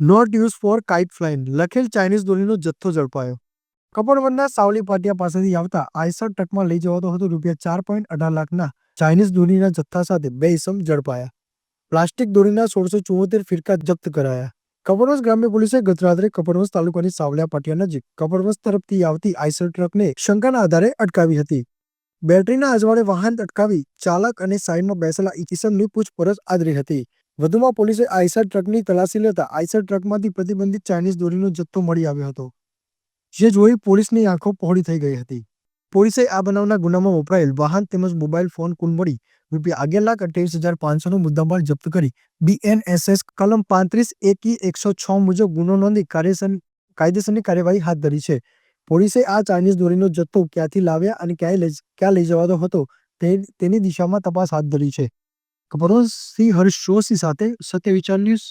Not use for kite flying લખેલ Chinese દોરીનો જથ્થો ઝડપાયો. કપડવનના સાવલી પાટિયા પાસેથી આવતા આઈસર ટ્રકમાં લઈ જવાતો હતો રૂપિયા ચાર પોઈન્ટ અઢાર લાખના ચાઇનીઝ દોરીના જથ્થા સાથે બે ઇસમ ઝડપાયા. પ્લાસ્ટિક દોરીના સોળસો ચુમ્મોતેર ફિરકા જપ્ત કરાયા. કપડવંશ ગ્રામ્ય પોલીસે ગત રાત્રે કપડવંજ તાલુકાની સાવલિયા પાટિયા નજીક કપડવંશ તરફથી આવતી આઈસર ટ્રકને શંકાના આધારે અટકાવી હતી. બેટરીના અજવાળે વાહન અટકાવી ચાલક અને સાઈડમાં બેસેલા ઈસમની પૂછપરછ આદરી હતી. વધુમાં પોલીસે આઈસર ટ્રકની તલાશી લેતા આઈસર ટ્રકમાંથી પ્રતિબંધિત ચાઇનીઝ દોરીનો જથ્થો મળી આવ્યો હતો, જે જોઈ પોલીસની આંખો પહોળી થઈ ગઈ હતી. પોલીસે આ બનાવના ગુનામાં વપરાયેલ વાહન તેમજ મોબાઈલ ફોન કુલ મળી રૂપિયા અગિયાર લાખ અઠ્યાવીસ હજાર પાંચસોનું મુદ્દામાલ જપ્ત કરી. બીએનએસએસ કલમ પાંત્રીસ એકી એકસો છ મુજબ ગુનો નોંધી કાર્યસર કાયદેસરની કાર્યવાહી હાથ ધરી છે. પોલીસે આ ચાઇનીઝ દોરીનો જથ્થો ક્યાંથી લાવ્યા અને ક્યાંય લઈ, ક્યાં લઈ જવાતો હતો તેની દિશામાં તપાસ હાથ ધરી છે. કપરોઝથી હર્ષ જોશી સાથે સત્ય વિચાર ન્યૂઝ